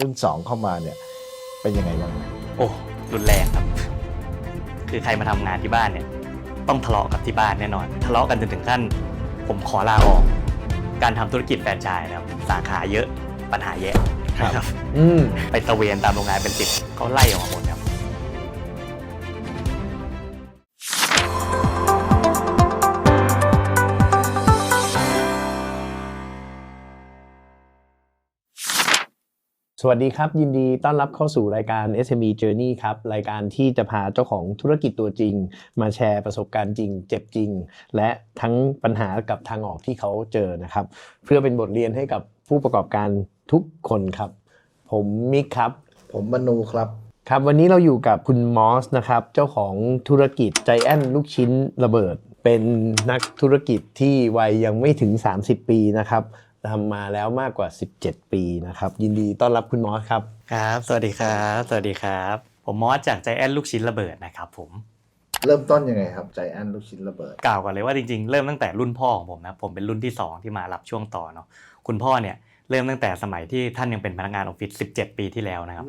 รุ่น 2 เข้ามาเนี่ยเป็นยังไงบ้างโอ้รุนแรงครับ คือใครมาทำงานที่บ้านเนี่ย ต้องทะเลาะกับที่บ้านแน่นอน ทะเลาะกันจนถึงขั้น ผมขอลาออก การทำธุรกิจแฟรนไชส์นะครับสาขาเยอะปัญหาแยะครับนะครับอืมไปตระเวนตามโรงงานเป็นสิบเขาไล่ออกมาหมดครับ วัสดีครับ ยินดีต้อนรับเข้าสู่รายการ SME Journey ครับ รายการที่จะพาเจ้าของธุรกิจตัวจริง มาแชร์ประสบการณ์จริง เจ็บจริง และทั้งปัญหากับทางออกที่เขาเจอนะครับ เพื่อเป็นบทเรียนให้กับผู้ประกอบการทุกคนครับ ผมมิกครับ ผมมนูครับครับ วันนี้เราอยู่กับคุณมอสนะครับ เจ้าของธุรกิจใจแอนลูกชิ้นระเบิด เป็นนักธุรกิจที่วัยยังไม่ถึง 30 ปีนะครับ ทำมาแล้วมากกว่า 17 ปีนะครับ ยินดีต้อนรับคุณมอสครับ ครับ สวัสดีครับ สวัสดีครับ ผมมอสจากใจแอนลูกชิ้นระเบิดนะครับผม เริ่มต้นยังไงครับใจแอนลูกชิ้นระเบิด กล่าวก่อนเลยว่าจริงๆ เริ่มตั้งแต่รุ่นพ่อของผมนะ ผมเป็นรุ่นที่ 2 ที่มารับช่วงต่อเนาะ คุณพ่อเนี่ยเริ่มตั้งแต่สมัยที่ท่านยังเป็นพนักงานออฟฟิศ 17 ปีที่แล้วนะครับ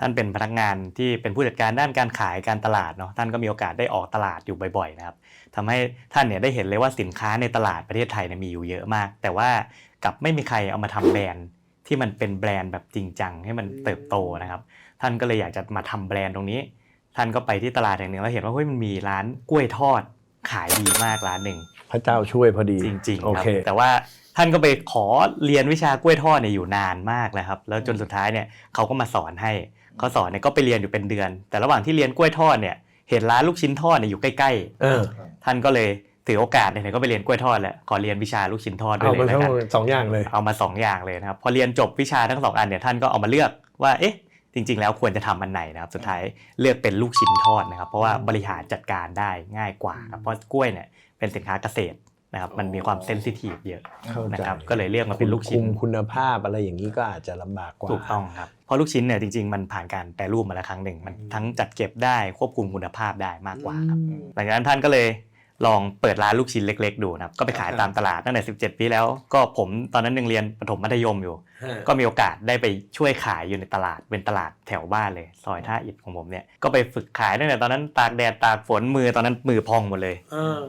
ท่านเป็นพนักงานที่เป็นผู้จัดการด้านการขายการตลาดเนาะ ท่านก็มีโอกาสได้ออกตลาดอยู่บ่อยๆนะครับทำให้ท่านเนี่ยได้เห็นเลยว่าสินค้าในตลาดประเทศไทยเนี่ยมีอยู่เยอะมาก แต่ว่า กลับไม่มีใครเอามาทำแบรนด์ที่มันเป็นแบรนด์แบบจริงจังให้มันเติบโตนะครับ ท่านก็เลยอยากจะมาทำแบรนด์ตรงนี้ ท่านก็ไปที่ตลาดแห่งหนึ่งแล้วเห็นว่าเฮ้ยมันมีร้านกล้วยทอดขายดีมากร้านหนึ่งพระเจ้าช่วยพอดีจริงๆโอครับเคแต่ว่าท่านก็ไปขอเรียนวิชากล้วยทอดเนี่ยอยู่นานมากแล้วครับแล้วจนสุดท้ายเนี่ยเขาก็มาสอนให้เขาสอนเนี่ยก็ไปเรียนอยู่เป็นเดือน แต่ระหว่างที่เรียนกล้วยทอดเนี่ยเห็นร้านลูกชิ้นทอดเนี่ยอยู่ใกล้เออๆท่านก็เลย ถือโอกาสเนี่ยก็ไปเรียนกล้วยทอดแหละขอเรียนวิชาลูกชิ้นทอดด้วเอายเลมายแล้วทั้งกันสองอย่างเลยเอามาสองอย่างเลยนะครับพอเรียนจบวิชาทั้งสองอันเนี่ยท่านก็เอามาเลือกว่าเอ๊ะจริง ๆ แล้วควรจะทำอันไหนนะครับสุดท้ายเลือกเป็นลูกชิ้นทอดนะครับเพราะว่าบริหารจัดการได้ง่ายกว่าครับเพราะกล้วยเนี่ยเป็นสินค้าเกษตรนะครับมันมีความเซนซิทีฟเยอะเข้าใจนะครับก็เลยเรียกมาเป็นลูกชิ้นคุมคุณภาพอะไรอย่างนี้ก็อาจจะลำบากกว่าถูกต้องครับเพราะลูกชิ้นเนี่ยจริงๆ มันผ่านการแปรรูปมาแล้วครั้งหนึ่งมันทั้งจัดเก็บได้ควบคุมคุณภาพได้มากกว่าครับอืมหลังจากนั้นท่านก็เลย ลองเปิดร้านลูกชิ้นเล็ก ๆ ดูนะครับก็ไปขายตามตลาดตั้งแต่ 17 ปีแล้ว ก็ผมตอนนั้นยังเรียนประถมมัธยมอยู่ ก็มีโอกาสได้ไปช่วยขายอยู่ในตลาดเป็นตลาดแถวบ้านเลยซอยท่าอิฐของผมเนี่ยก็ไปฝึกขายตั้งแต่ตอนนั้นตากแดดตากฝนมือตอนนั้นมือพองหมดเลย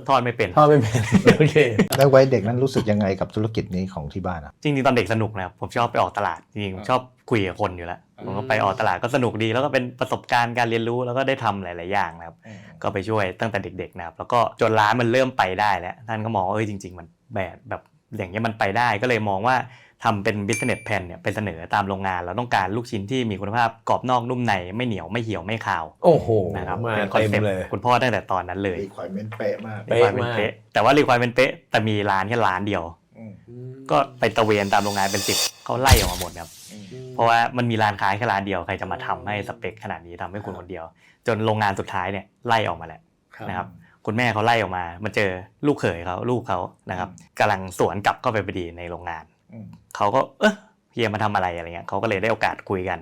ทอดไม่เป็นทอดไม่เป็นโอเคแล้ววัยเด็กนั้นรู้สึกยังไงกับธุรกิจนี้ของที่บ้านอะจริงๆตอนเด็กสนุกนะครับผมชอบไปออกตลาดจริงๆผมชอบ คุยกับคนอยู่แล้วผมก็ไปออกตลาดก็สนุกดี แล้วก็เป็นประสบการณ์การเรียนรู้แล้วก็ได้ทำหลาย ๆ อย่างนะครับ ก็ไปช่วยตั้งแต่เด็ก ๆ นะครับ แล้วก็จนร้านมันเริ่มไปได้แล้วท่านก็มองว่าเอ้ยจริง ๆ มันแบบแบบอย่างเงี้ยมันไปได้ก็เลยมองว่าทำเป็น business plan เนี่ยไปเสนอตามโรงงาน เราต้องการลูกชิ้นที่มีคุณภาพกรอบนอกนุ่มในไม่เหนียวไม่เหี่ยวไม่คาว โอ้โหนะครับมาเป็นคอนเต็มเซ็ปต์เลยคุณพ่อตั้งแต่ตอนนั้นเลยรีควอรเมนต์เป๊ะมากเป๊ะรีควอรเมนต์มากเป๊ะแต่ว่ารีควอรเมนต์เป๊ะแต่มีร้านแค่ร้านเดียว ก็ไปตระเวนตามโรงงานเป็นสิบเขาไล่ออกมาหมดครับเพ ราะว่ามันมีร้านค้าแค่ร้านเดียวใครจะมาทำให้สเปคขนาดนี้ทำให้คุณคนเดียว จนโรงงานสุดท้ายเนี่ยไล่ออกมาแหละนะครับคุณแม่เขาไล่ออกมามาเจอลูกเขยเขาลูกเขานะครับกำลังสวนกลับเข้าไปพอดีในโรงงานเขาก็เออเฮียมาทำอะไรอะไรเงี้ยเขาก็เลยได้โอกาสคุยกัน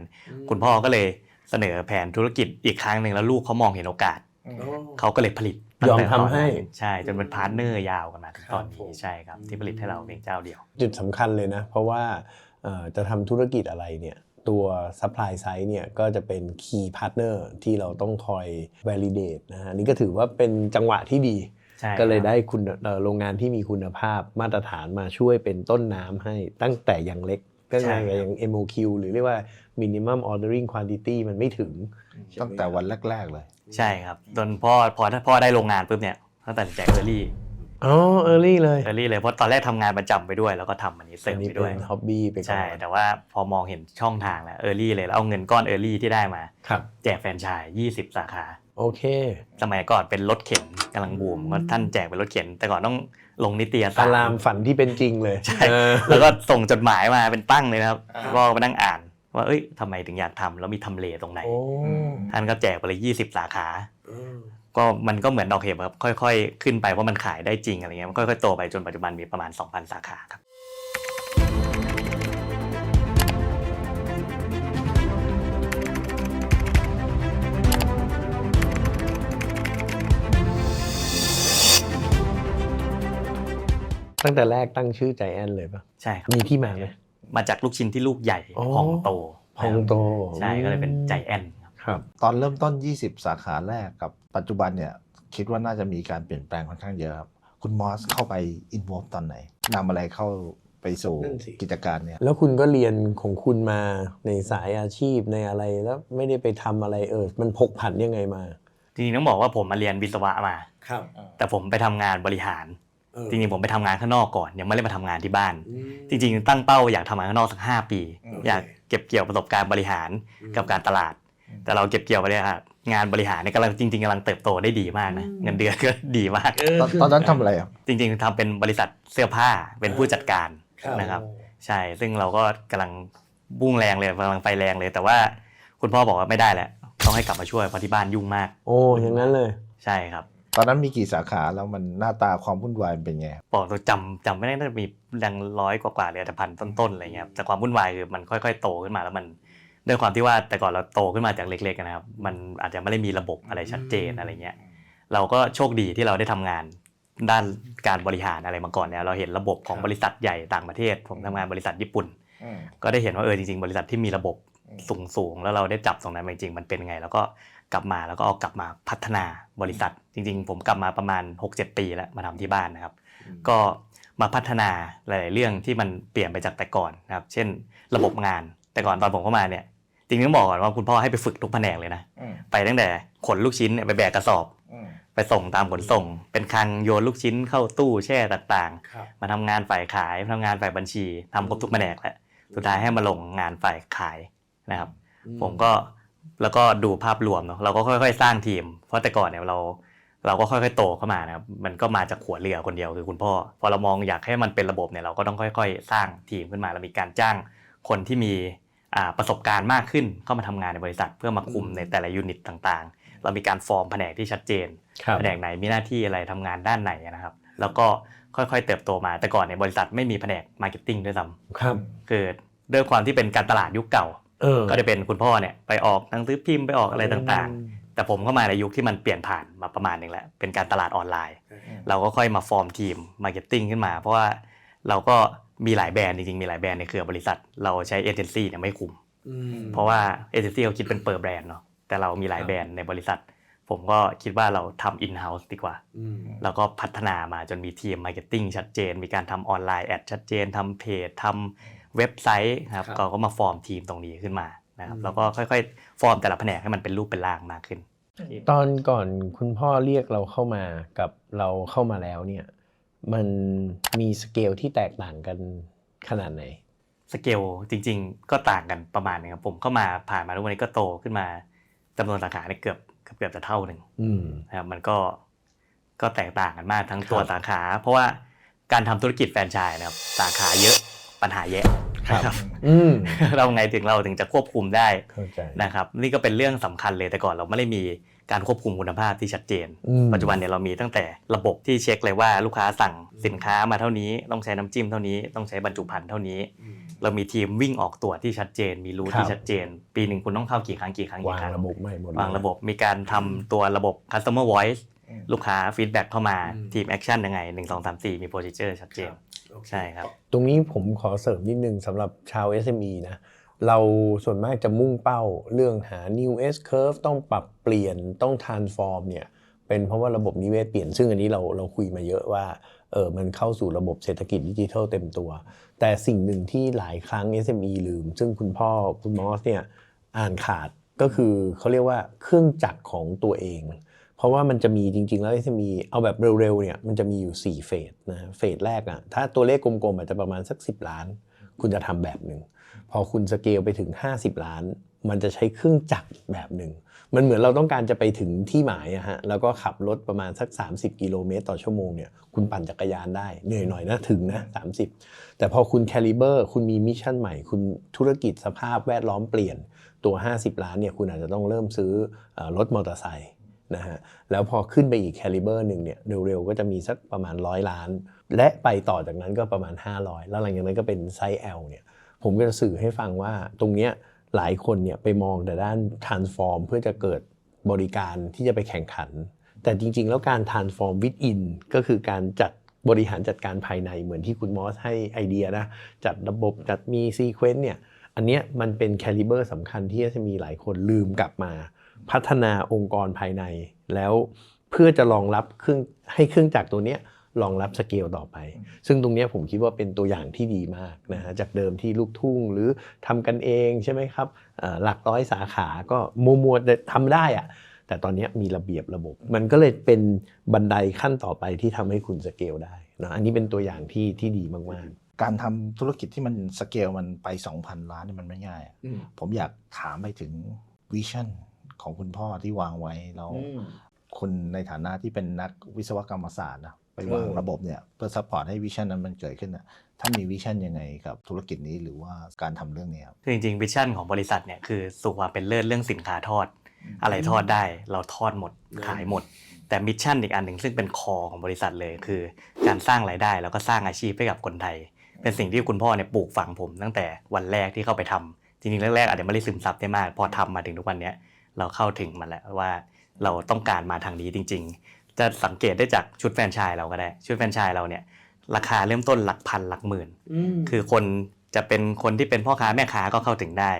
คุณพ่อก็เลยเสนอแผนธุรกิจอีกครั้งหนึ่งแล้วลูกเขามองเห็นโอกาสเขาก็เลยผลิตยอมตั้งแต่ตนนั้นทำให้ใช่จนเป็นพาร์ทเนอร์ยาวกันมาถึงตอนครับผนี้มใช่ครับที่ผลิตให้เราเพียงเจ้าเดียว จุดสำคัญเลยนะ เพราะว่าเอ่อ จะทำธุรกิจอะไรเนี่ยตัว supply side เนี่ยก็จะเป็น key partner ที่เราต้องคอย validate นะฮะนี่ก็ถือว่าเป็นจังหวะที่ดีใช่ก็เลยครับได้คุณเอ่อโรงงานที่มีคุณภาพมาตรฐานมาช่วยเป็นต้นน้ำให้ตั้งแต่อย่างเล็กก็ไงอย่าง MOQ หรือเรียกว่า minimum ordering quantity มันไม่ถึง ตั้งแต่วันแรก ๆ เลย ใช่ครับจนพ่อพอถ้าพ่อได้โรงงานปุ๊บเนี่ยเขาตัดสินใจเออร์ลี่อ๋อ early เลยเออร์ลี่เลยเพราะตอนแรกทำงานประจำไปด้วย แล้วก็ทำอันนี้เสริอัมนนี้ไปเป็ด้วยน hobby ไปก่อนใช่ แต่ว่าพอมองเห็นช่องทางแล้วเออร์ลี่เลยแล้วเอาเงินก้อนเออร์ลี่ที่ได้มา ครับ แจกแฟรนไชส์20 สาขา โอเค สมัยก่อนเป็นรถเข็นกำลังบูมก็ท่านแจกเป็นรถเข็น แต่ก่อนต้องลงนิตยสาอาร รามฝันที่เป็นจริงเลยใช่ เออ แล้วก็ส่งจดหมายมาเป็นตั้งเลยนะครับอ่า ก็มานั่งอ่าน ว่าเอ้ยทำไมถึงอยากทำแล้วมีทำเลตรงไหน โอ้ท่านก็แจกไปเลย 20 สาขา ก็มันก็เหมือนดอกเห็บครับค่อยๆ ขึ้นไปว่ามันขายได้จริงอะไรเงี้ยมันค่อยๆโตไปจนปัจจุบันมีประมาณ 2,000 สาขาครับตั้งแต่แรกตั้งชื่อใจแอนเลยปะใช่ครับมีที่มาไหมมาจากลูกชิ้นที่ลูกใหญ่อ๋อพองโตพองโตใช่ก็เลยเป็นใจแอน ครับครับตอนเริ่มต้น 20 สาขาแรกกับปัจจุบันเนี่ยคิดว่าน่าจะมีการเปลี่ยนแปลงค่อนข้างเยอะครับคุณมอสเข้าไปอินวอลตอนไหนนำอะไรเข้าไปสู่นั่นสิ กิจการเนี่ย แล้วคุณก็เรียนของคุณมาในสายอาชีพในอะไรแล้วไม่ได้ไปทำอะไรเออมันพกผันยังไงมา จริงๆต้องบอกว่าผมมาเรียนวิศวะมา ครับแต่ผมไปทำงานบริหารจริงๆผมไปทำงานข้างนอกก่อน ยังไม่ได้มาทำงานที่บ้านจริงๆตั้งเป้าอยากทำงานข้างนอกสักห้าปี โอเค อยากเก็บเกี่ยวประสบการณ์บริหารกับการตลาด แต่เราเก็บเกี่ยวไปเลยครับงานบริหารเนี่ยกำลังจริงๆกำลังเติบโตได้ดีมากนะเงินเดือนก็ดีมากตอนตอนนั้นทำอะไรครับจริง ๆทำเป็นบริษัทเสื้อผ้าเป็นผู้จัดการนะครับ ใช่ซึ่งเราก็กำลังบุ้งแรงเลยกำลังไฟแรงเลย แต่ว่าคุณพ่อบอกว่าไม่ได้แหละต้องให้กลับมาช่วยเพราะที่บ้านยุ่งมาก โอ้อย่างนั้นเลยใช่ครับตอนนั้นมีกี่สาขาแล้วมันหน้าตาความวุ่นวายเป็นไงครับบอกตัวจำจำไม่ได้น่าจะมีดังร้อยกว่าๆเลยแต่พันต้นๆอะไรเงี้ยครับแต่ความวุ่นวายคือมันค่อย ๆ โตขึ้นมาแล้วมัน ด้วยความที่ว่าแต่ก่อนเราโตขึ้นมาจากเล็กๆนะครับ มันอาจจะไม่ได้มีระบบอะไรชัดเจนอะไรเงี้ย เราก็โชคดีที่เราได้ทำงานด้านการบริหารอะไรมาก่อนเนี่ยเราเห็นระบบของครับบริษัทใหญ่ต่างประเทศผมทำงานบริษัทญี่ปุ่น ก็ได้เห็นว่าเออจริงๆ บริษัทที่มีระบบอืมสูงสูงๆแล้วเราได้จับตรงนั้นมาจริงๆมันเป็นไง แล้วก็กลับมาแล้วก็เอากลับมาพัฒนาบริษัท จริง ๆ ผมกลับมาประมาณ 6-7 ปีแล้วมาทำที่บ้านนะครับ ก็มาพัฒนาหลาย ๆ เรื่องที่มันเปลี่ยนไปจากแต่ก่อนนะครับ เช่น ระบบงานแต่ก่อนตอนผมเข้ามาเนี่ย จริงๆต้องบอกก่อนว่าคุณพ่อให้ไปฝึกทุกแผนกเลยนะ ไปตั้งแต่ขนลูกชิ้นเนี่ยไปแบกกระสอบ ไปส่งตามขนส่ง เป็นคลังโยนลูกชิ้นเข้าตู้แช่ต่างครับๆมาทำงานฝ่ายขายมาทำงานฝ่ายบัญชีทำครบทุกแผนกแหละสุดท้ายให้มาลงงานฝ่ายขายนะครับ ผมก็แล้วก็ดูภาพรวมเนาะเราก็ค่อยๆ สร้างทีม เพราะแต่ก่อนเนี่ยเราเราก็ค่อยๆโตเข้ามานะครับมันก็มาจากหัวเรือคนเดียวคือคุณพ่อ พอเรามองอยากให้มันเป็นระบบเนี่ยเราก็ต้องค่อย ๆ สร้างทีมขึ้นมาเรามีการจ้างคนที่มีอ่า ประสบการณ์มากขึ้นเข้ามาทำงานในบริษัท เพื่อมาคุมในแต่ละยูนิตต่างๆ เรามีการฟอร์มแผนกที่ชัดเจนครับแผนกไหนมีหน้าที่อะไรทำงานด้านไหนนะครับ แล้วก็ค่อยๆเติบโตมาแต่ก่อนในยบริษัทไม่มีแผนกมาร์เก็ตติ้งด้วยซ้ครับำคือด้วยความที่เป็นการตลาดยุคเก่าเออก็จะเป็นคุณพ่อเนี่ยไปออกหนังสือพิมพ์ไปออกอะไรต่างๆ แต่ผมเข้ามาในยุคที่มันเปลี่ยนผ่านมาประมาณหนึ่งแล้วเป็นการตลาดออนไลน์ เราก็ค่อยมาฟอร์มทีมมาร์เก็ตติ้งขึ้นมา เพราะว่าเราก็ มีหลายแบรนด์จริงๆมีหลายแบรนด์ในเครือบริษัท เราใช้เอเจนซี่เนี่ยไม่คุ้มเพราะว่าเอเจนซี่เขาคิดเป็นเปอร์แบรนด์เนาะแต่เรามีหลายแบรนด์ในบริษัท ผมก็คิดว่าเราทำอินเฮ้าส์ดีกว่า แล้วก็พัฒนามาจนมีทีมมาร์เก็ตติ้งชัดเจน มีการทำออนไลน์แอดชัดเจนทำเพจทำเว็บไซต์ครับครับก็ก็มาฟอร์มทีมตรงนี้ขึ้นมานะครับอืมแล้วก็ค่อยๆ ฟอร์มแต่ละแผนกให้มันเป็นรูปเป็นร่างมากขึ้น ตอนก่อนคุณพ่อเรียกเราเข้ามากับเราเข้ามาแล้วเนี่ย มันมีสเกลที่แตกต่างกันขนาดไหน สเกลจริง ๆ ก็ต่างกันประมาณนึงครับผมเข้ามาผ่านมาทุกวันนี้ก็โตขึ้นมาจำนวนสาขาเนี่ยเกือบเกือบเกือบจะเท่าหนึ่งอืมนะครับมันก็ก็แตกต่างกันมากทั้งตัวครับสาขา เพราะว่าการทำธุรกิจแฟรนไชส์นะครับสาขาเยอะปัญหาแยะครับนะครับอืมเราไงถึงเราถึงจะควบคุมได้เข้าใจนะครับ นี่ก็เป็นเรื่องสำคัญเลยแต่ก่อนเราไม่ได้มี การควบคุมคุณภาพที่ชัดเจนอืมปัจจุบันเนี่ยเรามีตั้งแต่ระบบที่เช็คเลยว่าลูกค้าสั่งสินค้ามาเท่านี้ ต้องใช้น้ำจิ้มเท่านี้ต้องใช้บรรจุภัณฑ์เท่านี้ เรามีทีมวิ่งออกตรวจที่ชัดเจน มีรูทครับที่ชัดเจน ปีหนึ่งคุณต้องเข้ากี่ครั้งกี่ครั้งวากี่งครั้งระบบใหม่หมดเลยวางระบบมีการทำตัวระบบ customer voice อืมลูกค้าฟีดแบ็กเข้ามาอืมทีมแอคชั่นยังไง1 2 3 4มีโปร c เจอร์ชัดเจนใช่ครับ ตรงนี้ผมขอเสริมนิดนึงสำหรับชาว SME นะ เราส่วนมากจะมุ่งเป้าเรื่องหา new S curve ต้องปรับเปลี่ยนต้อง transform เนี่ยเป็นเพราะว่าระบบนิเวศเปลี่ยนซึ่งอันนี้เราเราคุยมาเยอะว่าเออมันเข้าสู่ระบบเศรษฐกิจดิจิทัลเต็มตัว แต่สิ่งหนึ่งที่หลายครั้ง SME ลืม ซึ่งคุณพ่อคุณมอสเนี่ยอ่านขาดก็คือเขาเรียกว่าเครื่องจักรของตัวเอง เพราะว่ามันจะมีจริง ๆ แล้ว SME เอาแบบเร็วๆเนี่ยมันจะมีอยู่ 4 เฟสนะเฟสแรกอะถ้าตัวเลขกลมๆอาจจะประมาณสัก 10 ล้าน คุณจะทำแบบหนึ่ง พอคุณสเกลไปถึง 50 ล้าน มันจะใช้เครื่องจักรแบบหนึ่ง มันเหมือนเราต้องการจะไปถึงที่หมายอะฮะแล้วก็ขับรถประมาณสัก 30 กิโลเมตรต่อชั่วโมงเนี่ยคุณปั่นจักรยานได้เหนื่อยหน่อยนะถึงนะ 30 แต่พอคุณแคลิเบอร์คุณมีมิชชั่นใหม่ คุณธุรกิจสภาพแวดล้อมเปลี่ยนตัว 50 ล้านเนี่ยคุณอาจจะต้องเริ่มซื้ออรถมอเตอร์ไซค์นะฮะแล้วพอขึ้นไปอีกแคลิเบอร์หนึ่งเนี่ยเร็วๆก็จะมีสักประมาณ 100 ล้าน และไปต่อจากนั้นก็ประมาณ 500 แล้วหลังจากนั้นก็เป็นไซส์ L เนี่ย ผมก็จะสื่อให้ฟังว่าตรงเนี้ยหลายคนเนี่ยไปมองแต่ด้าน transform เพื่อจะเกิดบริการที่จะไปแข่งขัน แต่จริง ๆ แล้วการ transform within ก็คือการจัดบริหารจัดการภายในเหมือนที่คุณมอสให้ไอเดียนะจัดระบบจัดมี sequence เนี่ยอันเนี้ยมันเป็นแคลิเบอร์สำคัญที่จะมีหลายคนลืมกลับมา พัฒนาองค์กรภายใน แล้วเพื่อจะรองรับเครื่องให้เครื่องจักรตัวเนี้ย รองรับสเกลต่อไป ซึ่งตรงเนี้ยผมคิดว่าเป็นตัวอย่างที่ดีมากนะฮะจากเดิมที่ลูกทุ่งหรือทำกันเองใช่ไหมครับเอ่อหลักร้อยสาขาก็มัวมัวๆแต่ทำได้อะแต่ตอนเนี้ยมีระเบียบระบบ มันก็เลยเป็นบันไดขั้นต่อไปที่ทำให้คุณสเกลได้นะอันนี้เป็นตัวอย่างที่ที่ดีมากๆการทำธุรกิจที่มันสเกลมันไป 2,000 ล้านนี่มันไม่ง่ายอะผมอยากถามไปถึงวิชั่นของคุณพ่อที่วางไว้แล้วคุณในฐานะที่เป็นนักวิศวกรรมศาสตร์นะ ไปวางเออระบบเนี่ยเพื่อซัพพอร์ตให้วิชั่นนั้นมันเกิดขึ้นนะท่านมีวิชั่นยังไงกับธุรกิจนี้หรือว่าการทำเรื่องนี้ครับคือจริงๆวิชั่นของบริษัทเนี่ยคือสู่ความเป็นเลิศเรื่องสินค้าทอด อะไรทอดได้เราทอดหมดขายหมด แต่มิชชั่นอีกอันหนึ่งซึ่งเป็นคอของบริษัทเลยคือ การสร้างรายได้แล้วก็สร้างอาชีพให้กับคนไทย เป็นสิ่งที่คุณพ่อเนี่ยปลูกฝังผม ตั้งแต่วันแรกที่เข้าไปทำจริงๆแรกๆอาจจะไม่ได้ซึมซับได้มาก พอทำมาถึงทุกวันเนี้ยเราเข้าถึงมันแล้วว่าเราต้องการมาทางนี้จริงๆ จะสังเกตได้จากชุดแฟรนไชส์เราก็ได้ ชุดแฟรนไชส์เราเนี่ย ราคาเริ่มต้นหลักพันหลักหมื่นคือคนจะเป็นคนที่เป็นพ่อค้าแม่ค้าก็เข้าถึงได้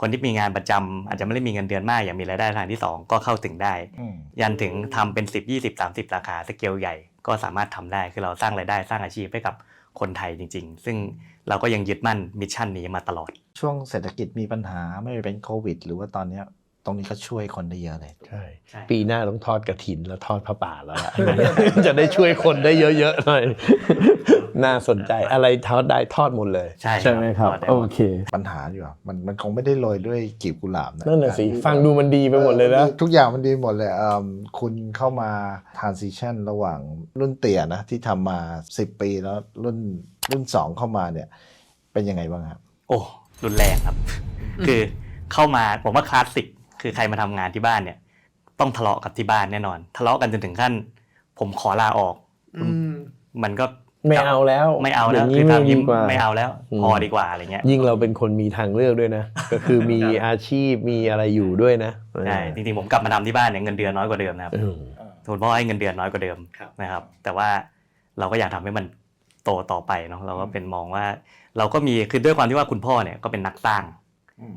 คนที่มีงานประจำอาจจะไม่ได้มีเงินเดือนมากอย่างมีรายได้ทางที่ 2 ก็เข้าถึงได้อืมยันถึงทำเป็น 10 20 30 ราคาสเกลใหญ่ก็สามารถทำได้คือเราสร้างรายได้สร้างอาชีพให้กับคนไทยจริง ๆ ซึ่งเราก็ยังยึดมั่นมิชชั่นนี้มาตลอด ช่วงเศรษฐกิจมีปัญหาไม่ว่าเป็นโควิด หรือว่าตอนเนี้ย ตรงนี้ก็ช่วยคนได้เยอะเลย ใช่ ใช่ ปีหน้าต้องทอดกระถินแล้วทอดพระป่าแล้วล่ะ จะได้ช่วยคนได้เยอะๆหน่อย น่าสนใจอะไรทอดได้ทอดหมดเลย ใช่ใช่ไหมครับทอดได้โอหมดเค ปัญหาอยู่อะมันมันคงไม่ได้โรยด้วยกลีบกุหลาบนะนั่นน่ะสิ ฟังดูมันดีไปหมดเลยนะ ทุกอย่างมันดีหมดเลยเอิ่มคุณเข้ามา transition ระหว่างรุ่นเตี่ยนะ ที่ทำมา 10 ปีแล้วรุ่นรุ่น 2 เข้ามาเนี่ย เป็นยังไงบ้างครับ โอ้รุนแรงครับ คือเข้ามาผมว่าคลาสสิก คือใครมาทำงานที่บ้านเนี่ย ต้องทะเลาะกับที่บ้านแน่นอน ทะเลาะกันจนถึงขั้น ผมขอลาออกมันก็ไม่เอาแล้วไม่เอาแล้วย่งคืนี้อไม่ทำดีนี้กว่าไม่เอาแล้วอืมพอดีกว่าอะไรเงี้ย ยิ่งเราเป็นคนมีทางเลือกด้วยนะ ก็คือมีอาชีพมีอะไรอยู่ด้วยนะใช่จริงๆผมกลับมาทำที่บ้านเนี่ยเงินเดือนน้อยกว่าเดิมนะครับอืมคุณพ่อให้เงินเดือนน้อยกว่าเดิมนะครับ แต่ว่าเราก็อยากทำให้มันโตต่อไปเนาะเราก็เป็นมองว่า เราก็มีคือด้วยความที่ว่าคุณพ่อเนี่ยก็เป็นนักสร้าง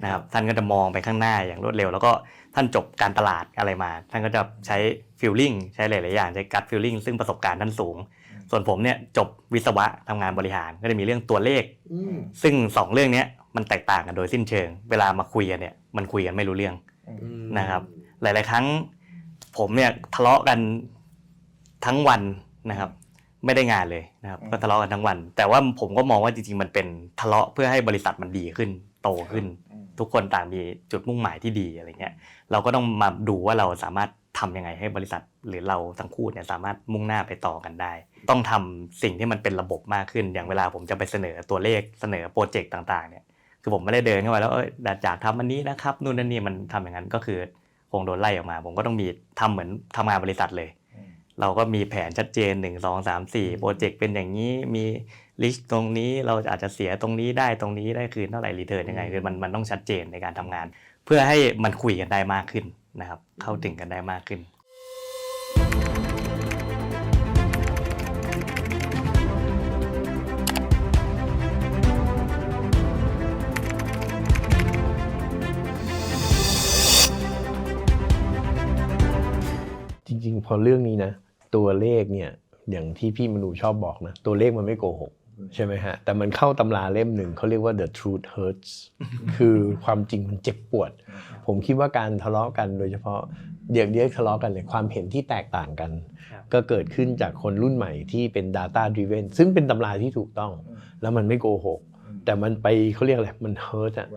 นะครับท่านก็จะมองไปข้างหน้าอย่างรวดเร็ว แล้วก็ท่านจบการตลาดอะไรมา ท่านก็จะใช้ฟิลลิ่งใช้หลายๆอย่างใช้กัดฟิลลิ่งซึ่งประสบการณ์ท่านสูง ส่วนผมเนี่ยจบวิศวะทำงานบริหารก็จะมีเรื่องตัวเลข ซึ่งสองเรื่องเนี้ยมันแตกต่างกันโดยสิ้นเชิง เวลามาคุยกันเนี่ยมันคุยกันไม่รู้เรื่องนะครับ หลาย ๆ ครั้ง ผมเนี่ยทะเลาะกันทั้งวันนะครับ ไม่ได้งานเลยนะครับ ก็ทะเลาะกันทั้งวัน แต่ว่าผมก็มองว่าจริง ๆ มันเป็นทะเลาะเพื่อให้บริษัทมันดีขึ้น โตขึ้น ทุกคนต่างมีจุดมุ่งหมายที่ดีอะไรเงี้ยเราก็ต้องมาดูว่าเราสามารถทำยังไงให้บริษัทหรือเราทั้งคู่เนี่ยสามารถมุ่งหน้าไปต่อกันได้ ต้องทำสิ่งที่มันเป็นระบบมากขึ้น อย่างเวลาผมจะไปเสนอตัวเลขเสนอโปรเจกต์ต่างๆเนี่ยคือผมไม่ได้เดินเข้าไปแล้วเอออยากทำอันนี้นะครับนู่นนั่นนี่มันทำอย่างนั้นก็คือคงโดนไล่ออกมา ผมก็ต้องมีทำเหมือนทำงานบริษัทเลย เราก็มีแผนชัดเจน 1 2 3 4โปรเจกต์เป็นอย่างนี้มี ลิสตรงนี้เราอาจจะเสียตรงนี้ได้ตรงนี้ได้คืนเท่าไหร่รีเทิร์นยังไงคือมันมันต้องชัดเจนในการทำงาน เพื่อให้มันคุยกันได้มากขึ้นนะครับ เข้าถึงกันได้มากขึ้นจริงๆ พอเรื่องนี้นะ ตัวเลขเนี่ยอย่างที่พี่มนูชอบบอกนะ ตัวเลขมันไม่โกหก ใช่ไหมฮะ แต่มันเข้าตำราเล่มหนึ่งเขาเรียกว่า the truth hurts คือความจริงมันเจ็บปวด ผมคิดว่าการทะเลาะกันโดยเฉพาะเดียกเดียกทะเลาะกันเลยความเห็นที่แตกต่างกันครับก็เกิดขึ้นจากคนรุ่นใหม่ที่เป็น data driven ซึ่งเป็นตำราที่ถูกต้อง แล้วมันไม่โกหก แต่มันไปเขาเรียกอะไรมัน hurt อะ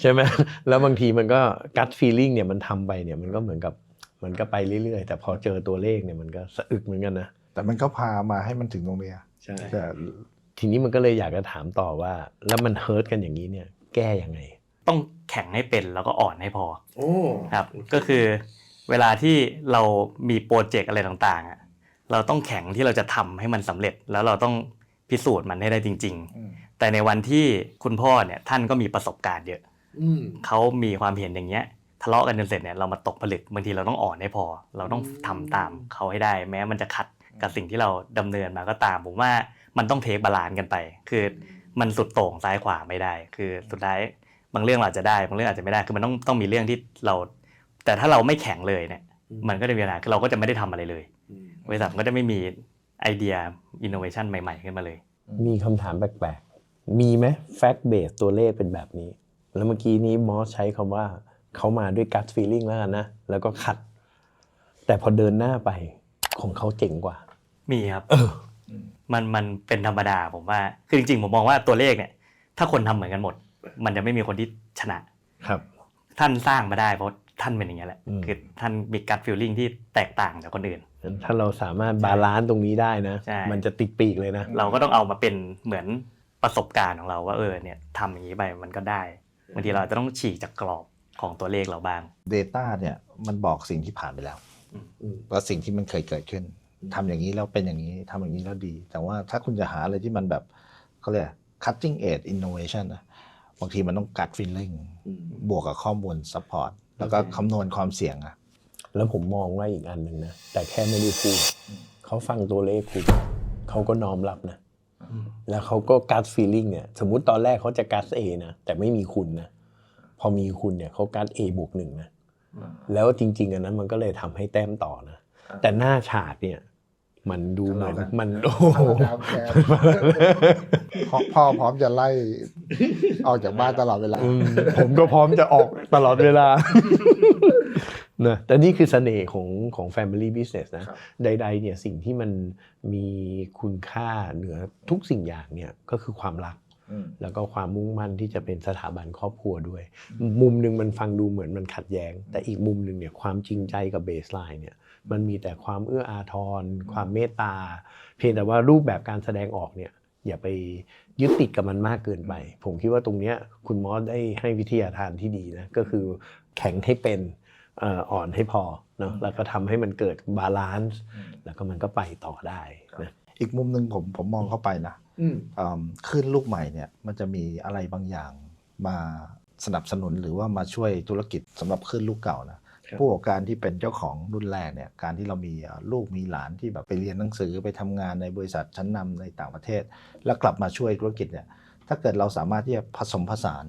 ใช่ไหมแล้วบางทีมันก็ gut feeling เนี่ยมันทำไปเนี่ยมันก็เหมือนกับมันก็ไปเรื่อยๆ แต่พอเจอตัวเลขเนี่ยมันก็สะอึกเหมือนกันนะแต่มันก็พามาให้มันถึงตรงเนี้ยใช่แต่ ทีนี้มันก็เลยอยากจะถามต่อว่า แล้วมัน hurt กันอย่างนี้เนี่ยแก้ยังไง ต้องแข็งให้เป็นแล้วก็อ่อนให้พอโอ้ครับก็คือเวลาที่เรามีโปรเจกต์อะไรต่างๆอะเราต้องแข็งที่เราจะทำให้มันสำเร็จ แล้วเราต้องพิสูจน์มันให้ได้จริง ๆ แต่ในวันที่คุณพ่อเนี่ยท่านก็มีประสบการณ์เยอะอืมเขามีความเห็นอย่างเงี้ยทะเลาะกันจนเสร็จเนี่ยเรามาตกผลึกบางทีเราต้องอ่อนให้พอ เราต้องทำตามเขาให้ได้ แม้มันจะขัดกับสิ่งที่เราดำเนินมาก็ตาม ผมว่า มันต้องเทคบาลานซ์กันไป คือมันสุดโต่งซ้ายขวาไม่ได้ คือสุดท้ายบางเรื่องเราอาจจะได้บางเรื่องอาจจะไม่ได้คือมันต้องต้องมีเรื่องที่เรา แต่ถ้าเราไม่แข็งเลยเนี่ย มันก็จะมีปัญหาคือเราก็จะไม่ได้ทำอะไรเลยบริษัทมันก็จะไม่มีไอเดียอินโนเวชันใหม่ๆขึ้นมาเลย มีคำถามแปลกๆ มีไหมแฟกต์เบสตัวเลขเป็นแบบนี้ แล้วเมื่อกี้นี้มอสใช้คำว่าเขามาด้วย gut feeling แล้วกันนะ แล้วก็คัด แต่พอเดินหน้าไปของเขาเจ๋งกว่า มีครับ มันมันเป็นธรรมดาผมว่า คือจริงๆ ผมมองว่าตัวเลขเนี่ย ถ้าคนทำเหมือนกันหมด มันจะไม่มีคนที่ชนะครับ ท่านสร้างมาได้เพราะท่านเป็นอย่างนี้ยแหละอืมคือท่านมีการฟีลลิ่งที่แตกต่างจากคนอื่น ถ้าเราสามารถบาลานซ์ตรงนี้ได้นะใช่มันจะติดปีกเลยนะ เราก็ต้องเอามาเป็นเหมือนประสบการณ์ของเราว่าเออเนี่ยทำอย่างนี้ไปมันก็ได้บางทีเราจะต้องฉีกจากกรอบของตัวเลขเราบ้าง Data เนี่ยมันบอกสิ่งที่ผ่านไปแล้วอืมว่าสิ่งที่มันเคยเกิดขึ้น ทำอย่างนี้แล้วเป็นอย่างนี้ทำอย่างนี้แล้วดี แต่ว่าถ้าคุณจะหาอะไรที่มันแบบเขาเรียก cutting edge innovation นะบางทีมันต้อง gut feeling บวกกับข้อมูล support แล้วก็คำนวณความเสี่ยงอะแล้วผมมองว่าอีกอันหนึ่งนะ แต่แค่ไม่ได้พูดเขาฟังตัวเลขคุณเขาก็น้อมรับนะ แล้วเขาก็กั t ฟีลิ่งเนี่ยสมมุติตอนแรกเขาจะกั t เอนะ แต่ไม่มีคุณนะ พอมีคุณเนี่ยเขากั t เอบวกหนึ่งนะ แล้วจริง ๆ อันนั้นมันก็เลยทำให้แต้มต่อนะ แต่หน้าฉากเนี่ยมันดูเหมือนมันโอ้โหครับแกพ่อพ่อพร้อมจะไล่ออกจากบ้านตลอดเวลาอืมผมก็พร้อมจะออกตลอดเวลานะแต่นี่คือเสน่ห์ของของ Family Business นะครับใดๆเนี่ยสิ่งที่มันมีคุณค่าเหนือทุกสิ่งอย่างเนี่ยก็คือความรัก แล้วก็ความมุ่งมั่นที่จะเป็นสถาบันครอบครัวด้วย มุมหนึ่งมันฟังดูเหมือนมันขัดแย้ง แต่อีกมุมหนึ่งเนี่ยความจริงใจกับเบสไลน์เนี่ยมันมีแต่ความเอื้ออาทร ความเมตตา เพียงแต่ว่ารูปแบบการแสดงออกเนี่ยอย่าไปยึดติดกับมันมากเกินไป ผมคิดว่าตรงเนี้ยคุณมอสได้ให้วิทยาทานที่ดีนะก็คือแข็งให้เป็นเอ่ออ่อนให้พอเนาะแล้วก็ทำให้มันเกิดบาลานซ์แล้วก็มันก็ไปต่อได้นะอีกมุมหนึ่งผมผมมองเข้าไปนะ อืมเอิ่มขึ้นลูกใหม่เนี่ยมันจะมีอะไรบางอย่างมาสนับสนุนหรือว่ามาช่วยธุรกิจสำหรับขึ้นลูกเก่านะครับผู้ประกอบการที่เป็นเจ้าของรุ่นแรกเนี่ยการที่เรามีเอ่อลูกมีหลานที่แบบไปเรียนหนังสือไปทำงานในบริษัทชั้นนำในต่างประเทศ แล้วกลับมาช่วยธุรกิจเนี่ยถ้าเกิดเราสามารถที่จะผสมผสาน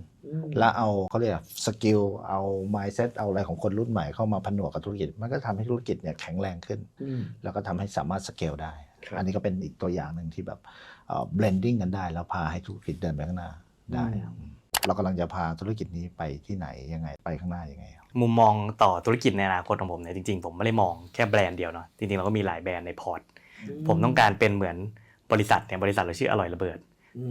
และเอาเขาเรียกสกิลเอา mindset เอาอะไรของคนรุ่นใหม่เข้ามาผนวกกับธุรกิจ มันก็ทำให้ธุรกิจเนี่ยแข็งแรงขึ้น แล้วก็ทำให้สามารถสเกลได้ครับ อันนี้ก็เป็นอีกตัวอย่างหนึ่งที่แบบเอ่อ blending กันได้ แล้วพาให้ธุรกิจเดินไปข้างหน้าได้ครับเรากำลังจะพาธุรกิจนี้ไปที่ไหนยังไงไปข้างหน้ายังไงครับมุมมองต่อธุรกิจในอนาคตของผมเนี่ยจริงๆ ผมไม่ได้มองแค่แบรนด์เดียวเนาะจริงๆเราก็มีหลายแบรนด์ในพอร์ตผมต้องการเป็นเหมือนบริษัทเนี่ยบริษัทเราชื่ออร่อยระเบิด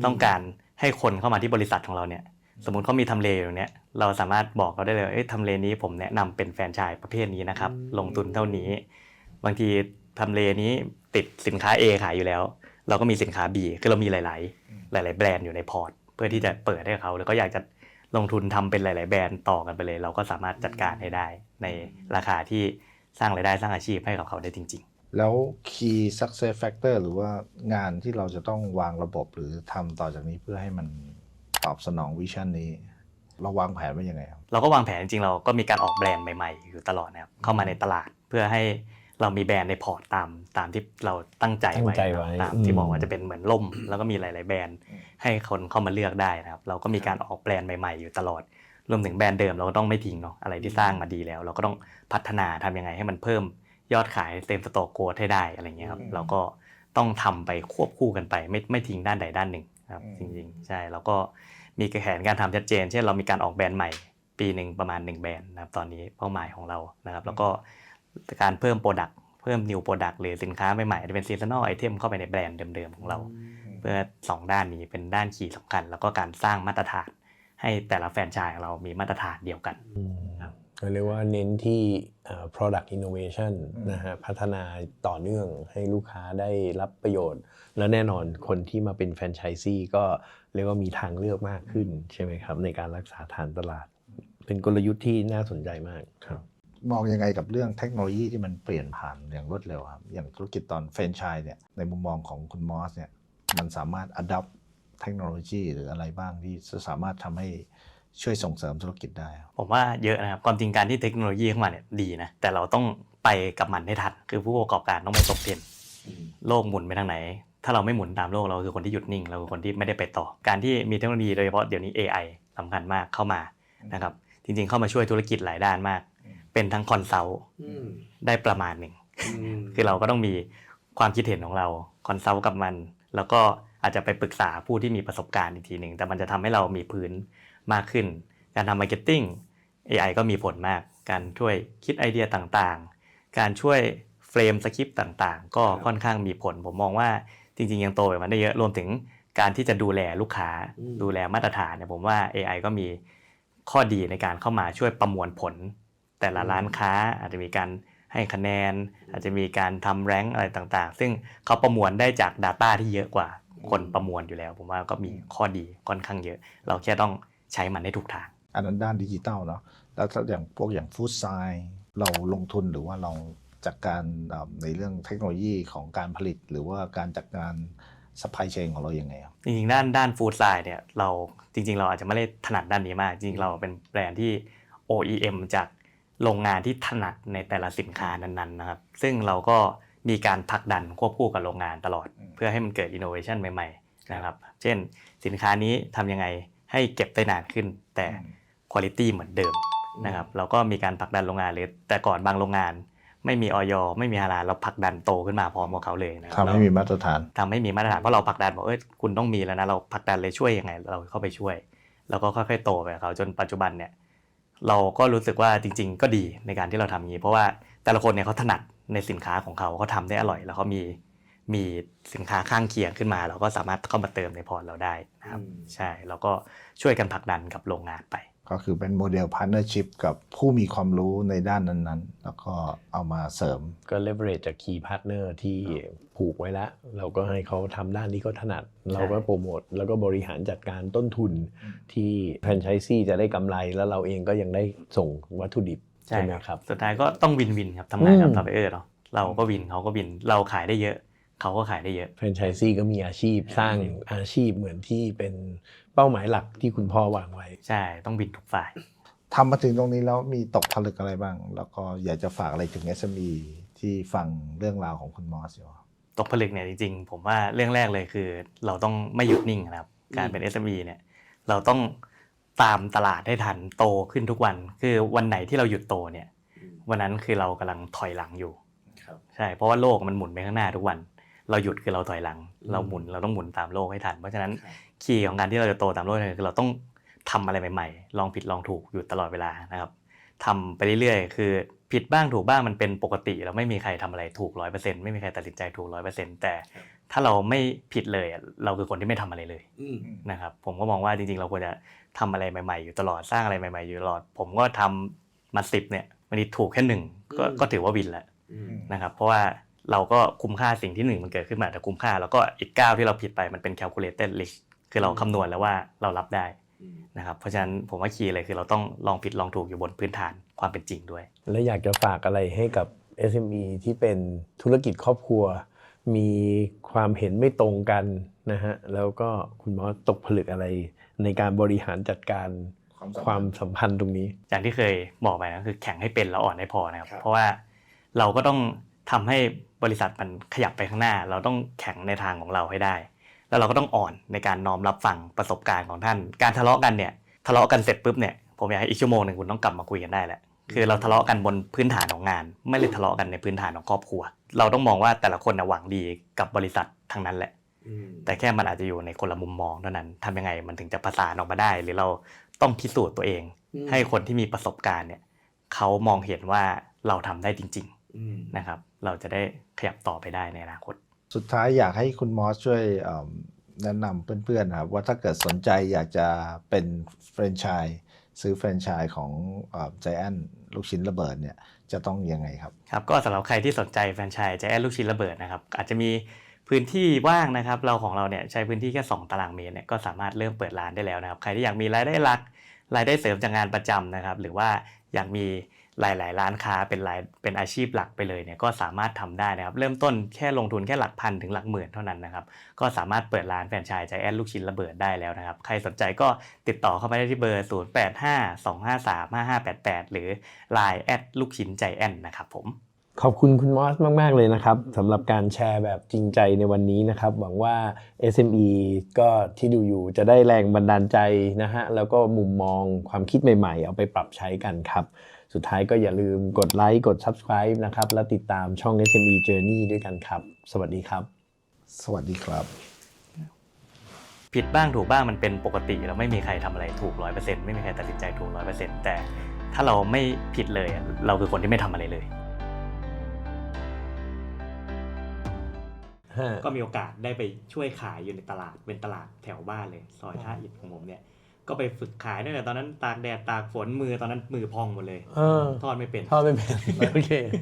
ต้องการให้คนเข้ามาที่บริษัทของเราเนี่ยสมมติเขามีทำเลอยู่เนี่ยเราสามารถบอกเขาได้เลยว่าเอ้ยทำเลนี้ผมแนะนำเป็นแฟรนไชส์ประเภทนี้นะครับลงทุนเท่านี้ บางทีทำเลนี้ ติดสินค้า A ขายอยู่แล้ว เราก็มีสินค้า B คือเรามีหลาย ๆ หลาย ๆ แบรนด์อยู่ในพอร์ต เพื่อที่จะเปิดให้เขา แล้วก็อยากจะลงทุนทำเป็นหลาย ๆ แบรนด์ต่อกันไปเลย เราก็สามารถจัดการให้ได้ ในราคาที่สร้างรายได้สร้างอาชีพให้กับเขาได้จริง ๆ แล้ว key success factor หรือว่างานที่เราจะต้องวางระบบหรือทำต่อจากนี้เพื่อให้มันตอบสนองวิชั่นนี้เราวางแผนไว้ยังไงครับ เราก็วางแผนจริงๆ เราก็มีการออกแบรนด์ใหม่ๆ อยู่ตลอดนะครับ เข้ามาในตลาดเพื่อให้ เรามีแบรนด์ในพอร์ตตามตามที่เราตั้งใจไว้ตั้งใจไว้ตามอืมที่บอกว่าจะเป็นเหมือนล่ม แล้วก็มีหลาย ๆ แบรนด์ให้คนเข้ามาเลือกได้นะครับ เราก็มีการออกแบรนด์ใหม่ ๆ อยู่ตลอด รวมถึงแบรนด์เดิมเราก็ต้องไม่ทิ้งเนาะอะไรที่สร้างมาดีแล้ว เราก็ต้องพัฒนาทำยังไงให้มันเพิ่มยอดขายเต็มสต็อกโกดให้ได้อะไรเงี้ยครับเราก็ต้องทำไปควบคู่กันไป ไม่ไม่ทิ้งด้านใดด้านหนึ่งครับจริงๆ ใช่แล้วก็มีแผนการทำชัดเจน เช่นเรามีการออกแบรนด์ใหม่ ปีหนึ่งประมาณ 1 แบรนด์นะครับตอนนี้เป้าหมายของเรานะครับ แล้วก็ การเพิ่มโปรดักต์เพิ่ม new product หรือสินค้าใหม่ๆจะเป็น seasonal item เข้าไปในแบรนด์เดิมๆของเรา เพื่อ 2 ด้านนี้เป็นด้านขี่สำคัญ แล้วก็การสร้างมาตรฐาน ให้แต่ละแฟรนไชส์ของเรามีมาตรฐานเดียวกันครับก็เรียกว่าเน้นที่เอ่อ product innovation นะฮะพัฒนาต่อเนื่องให้ลูกค้าได้รับประโยชน์ และแน่นอนคนที่มาเป็นแฟรนไชส์ซีก็เรียกว่ามีทางเลือกมากขึ้นใช่ไหมครับ ในการรักษาฐานตลาด เป็นกลยุทธ์ที่น่าสนใจมากครับ มองยังไงกับเรื่องเทคโนโลยีที่มันเปลี่ยนผ่านอย่างรวดเร็วครับ อย่างธุรกิจตอนแฟรนไชส์เนี่ยในมุมมองของคุณมอสเนี่ยมันสามารถ adopt เทคโนโลยีหรืออะไรบ้างที่จะสามารถทำให้ช่วยส่งเสริมธุรกิจได้ครับผมว่าเยอะนะครับ ความจริงการที่เทคโนโลยีเข้ามาเนี่ยดีนะ แต่เราต้องไปกับมันให้ทัน คือผู้ประกอบการต้องไม่ตกเทรนด์โลกหมุนไปทางไหน ถ้าเราไม่หมุนตามโลกเราคือคนที่หยุดนิ่ง เราคือคนที่ไม่ได้ไปต่อ การที่มีเทคโนโลยีโดยเฉพาะเดี๋ยวนี้ AI สำคัญมากเข้ามานะครับ จริงๆเข้ามาช่วยธุรกิจหลายด้านมาก เป็นทั้งคอนซัลท์ได้ประมาณหนึ่งคือเราก็ต้องมีความคิดเห็นของเราคอนซัลท์กับมัน แล้วก็อาจจะไปปรึกษาผู้ที่มีประสบการณ์อีกทีหนึ่งแต่มันจะทำให้เรามีพื้นมากขึ้น การทำมาร์เก็ตติ้ง AI ก็มีผลมาก การช่วยคิดไอเดียต่างๆ การช่วยเฟรมสคริปต์ต่างๆ ก็ค่อนข้างมีผล ผมมองว่าจริง ๆ ยังโตไปมันได้เยอะรวมถึงการที่จะดูแลลูกค้าอืมดูแลมาตรฐานเนี่ยผมว่า AI ก็มีข้อดีในการเข้ามาช่วยประมวลผล แต่ละร้านค้าอาจจะมีการให้คะแนน อาจจะมีการทำแรงค์อะไรต่างๆ ซึ่งเขาประมวลได้จาก Data ที่เยอะกว่าคนประมวลอยู่แล้ว ผมว่าก็มีข้อดีค่อนข้างเยอะ เราแค่ต้องใช้มันให้ถูกทาง อันนั้นด้านดิจิตอลเนาะแล้วถ้าอย่างพวกอย่างฟู้ดไซเราลงทุนหรือว่าเราจัดการเอ่อในเรื่องเทคโนโลยีของการผลิต หรือว่าการจัดการซัพพลายเชนของเรายังไงครับจริงๆด้านด้านฟู้ดไซด์เนี่ยเราจริง ๆ เราอาจจะไม่ได้ถนัดด้านนี้มาก จริงๆเราเป็นแบรนด์ที่ OEM จาก โรงงานที่ถนัดในแต่ละสินค้านั้นๆนะครับ ซึ่งเราก็มีการผลักดันควบคู่กับโรงงานตลอดอืมเพื่อให้มันเกิด innovation ใหม่ๆนะครับ เช่นสินค้านี้ทำยังไงให้เก็บได้นานขึ้น แต่คุณภาพเหมือนเดิมนะครับเราก็มีการผลักดันโรงงานเลยแต่ก่อนบางโรงงาน ไม่มีออยไม่มีฮาลาลเราผลักดันโตขึ้นมาพร้อมกับเขาเลยนะครัทำให้มีมาตรฐานทำให้มีมาตรฐานเพราะเราผลักดันบอกเอ้ยคุณต้องมีแล้วนะเราผลักดันเลยช่วยยังไง เราเข้าไปช่วย แล้วก็ค่อยๆโตไปกับเขาจนปัจจุบันเนี่ย เราก็รู้สึกว่าจริง ๆ ก็ดีในการที่เราทำอย่างนี้ เพราะว่าแต่ละคนเนี่ยเขาถนัดในสินค้าของเขาเขาทำได้อร่อย แล้วเขามีมีสินค้าข้างเคียงขึ้นมา เราก็สามารถเข้ามาเติมในพอร์ตเราได้นะครับใช่แล้วก็ช่วยกันผลักดันกับโรงงานไป ก็คือเป็นโมเดลพาร์ n เนอร์ชิพกับผู้มีความรู้ในด้านนั้นๆ แล้วก็เอามาเสริม ก็ leverage จาก key partner ที่ผูกไว้แล้ว เราก็ให้เขาทำด้านที่เขาถนัด เราก็โปรโมทแล้วก็บริหารจัดการต้นทุนที่แฟรนไชส์ซีจะได้กำไรแล้วเราเองก็ยังได้ส่งวัตถุดิบใช่ใช่ไหมครับสุดท้ายก็ต้องวินวินครับทำงานกับอืมซัพพลายเออร์เนาะเราก็วินเขาก็วินเราขายได้เยอะเขาก็ขายได้เยอะแฟรนไชส์ซีก็มีอาชีพสร้างอาชีพเหมือนที่เป็น เป้าหมายหลักที่คุณพ่อวางไว้ ใช่ต้องวินทุกฝ่ายทำมาถึงตรงนี้แล้วมีตกผลึกอะไรบ้าง แล้วก็อยากจะฝากอะไรถึง SME ที่ฟังเรื่องราวของคุณมอสอยู่ครับตกผลึกเนี่ยจริงๆผมว่าเรื่องแรกเลยคือ เราต้องไม่หยุดนิ่งนะครับ การเป็น SME เนี่ยเราต้องตามตลาดให้ทันโตขึ้นทุกวัน คือวันไหนที่เราหยุดโตเนี่ย วันนั้นคือเรากำลังถอยหลังอยู่ใช่เพราะว่าโลกมันหมุนไปข้างหน้าทุกวัน เราหยุดคือเราถอยหลัง เราหมุนเราต้องหมุนตามโลกให้ทัน เพราะฉะนั้นคีย์ของการที่เราจะโตตามโลกเนี่ยคือเราต้องทำอะไรใหม่ๆ ลองผิดลองถูกอยู่ตลอดเวลานะครับทำไปเรื่อยๆ คือผิดบ้างถูกบ้างมันเป็นปกติเราไม่มีใครทำอะไรถูกร้อยเปอร์เซ็นต์ไม่มีใครตัดสินใจถูกร้อยเปอร์เซ็นต์แต่ถ้าเราไม่ผิดเลยอะเราคือคนที่ไม่ทำอะไรเลยนะครับผมก็มองว่าจริงๆ เราควรจะทำอะไรใหม่ๆ อยู่ตลอดสร้างอะไรใหม่ๆ อยู่ตลอด ผมก็ทำมาสิบเนี่ยวันนี้ถูกแค่หนึ่งก็อืมก็ถือว่าวินแล้วนะครับเพราะว่า เราก็คุ้มค่าสิ่งที่หนึ่งมันเกิดขึ้นมาแต่คุ้มค่า แล้วก็อีกก้าวที่เราผิดไปมันเป็น calculated risk คือเราคำนวณแล้วว่าเรารับได้นะครับเพราะฉะนั้นผมว่าคีย์เลยคือเราต้องลองผิดลองถูกอยู่บนพื้นฐานความเป็นจริงด้วย และอยากจะฝากอะไรให้กับ SME ที่เป็นธุรกิจครอบครัว มีความเห็นไม่ตรงกันนะฮะแล้วก็คุณหมอตกผลึกอะไรในการบริหารจัดการความสัมพันธ์ตรงนี้ อย่างที่เคยบอกไปนะคือแข่งให้เป็นแล้วอ่อนให้พอนะครับครับเพราะว่าเราก็ต้อง ทำให้บริษัทมันขยับไปข้างหน้า เราต้องแข่งในทางของเราให้ได้ แล้วเราก็ต้องอ่อนในการน้อมรับฟังประสบการณ์ของท่าน การทะเลาะกันเนี่ยทะเลาะกันเสร็จปุ๊บเนี่ยผมอยากให้อีกชั่วโมงหนึ่งคุณต้องกลับมาคุยกันได้แหละคือเราทะเลาะกันบนพื้นฐานของงาน ไม่ได้ทะเลาะกันในพื้นฐานของครอบครัว เราต้องมองว่าแต่ละคนนะหวังดีกับบริษัททั้งนั้นแหละแต่แค่มันอาจจะอยู่ในคนละมุมมองเท่านั้นทำยังไงมันถึงจะประสานออกมาได้ หรือเราต้องพิสูจน์ตัวเองอืมให้คนที่มีประสบการณ์เนี่ยเขามองเห็นว่าเราทำได้จริง ๆนะครับ เราจะได้ขยับต่อไปได้ในอนาคต สุดท้ายอยากให้คุณมอสช่วยเอิ่มแนะนำเพื่อนๆนะครับว่าถ้าเกิดสนใจอยากจะเป็นแฟรนไชส์ซื้อแฟรนไชส์ของใจแอนลูกชิ้นระเบิดเนี่ยจะต้องยังไงครับครับ ก็สำหรับใครที่สนใจแฟรนไชส์จะแอดลูกชิ้นระเบิดนะครับ อาจจะมีพื้นที่ว่างนะครับ เราของเราเนี่ยใช้พื้นที่แค่ 2 ตารางเมตรเนี่ยก็สามารถเริ่มเปิดร้านได้แล้วนะครับ ใครที่อยากมีรายได้หลักรายได้เสริมจากงานประจำนะครับ หรือว่าอยากมี หลาย ๆ ร้านค้าเป็นรายเป็นอาชีพหลักไปเลยเนี่ยก็สามารถทำได้นะครับ เริ่มต้นแค่ลงทุนแค่หลักพันถึงหลักหมื่นเท่านั้นนะครับ ก็สามารถเปิดร้านแฟรนไชส์ใจแอนลูกชิ้นระเบิดได้แล้วนะครับ ใครสนใจก็ติดต่อเข้าไปได้ที่เบอร์ 0 8 5 2 5 3 5 5 8 8 หรือ Line แอดลูกชิ้นใจแอนนะครับผมขอบคุณคุณมอสมาก ๆ เลยนะครับสำหรับการแชร์แบบจริงใจในวันนี้นะครับ หวังว่า SME ก็ที่ดูอยู่จะได้แรงบันดาลใจนะฮะแล้วก็มุมมองความคิดใหม่ ๆ เอาไปปรับใช้กันครับ สุดท้ายก็อย่าลืมกดไลค์กด Subscribe นะครับ และติดตามช่อง SME Journey ด้วยกันครับ สวัสดีครับ สวัสดีครับ ผิดบ้างถูกบ้างมันเป็นปกติเราไม่มีใครทำอะไรถูกร้อยเปอร์เซ็นต์ไม่มีใครตัดสินใจถูกร้อยเปอร์เซ็นต์แต่ถ้าเราไม่ผิดเลยอะเราคือคนที่ไม่ทำอะไรเลย ก็มีโอกาสได้ไปช่วยขายอยู่ในตลาดเป็นตลาดแถวบ้านเลย ซอยท่าอิฐของผมเนี่ย ก็ไปฝึกขายตั้งแต่ตอนนั้นตากแดดตากฝนมือตอนนั้นมือพองหมดเลยเออทอดไม่เป็น ทอดไม่เป็น โอเค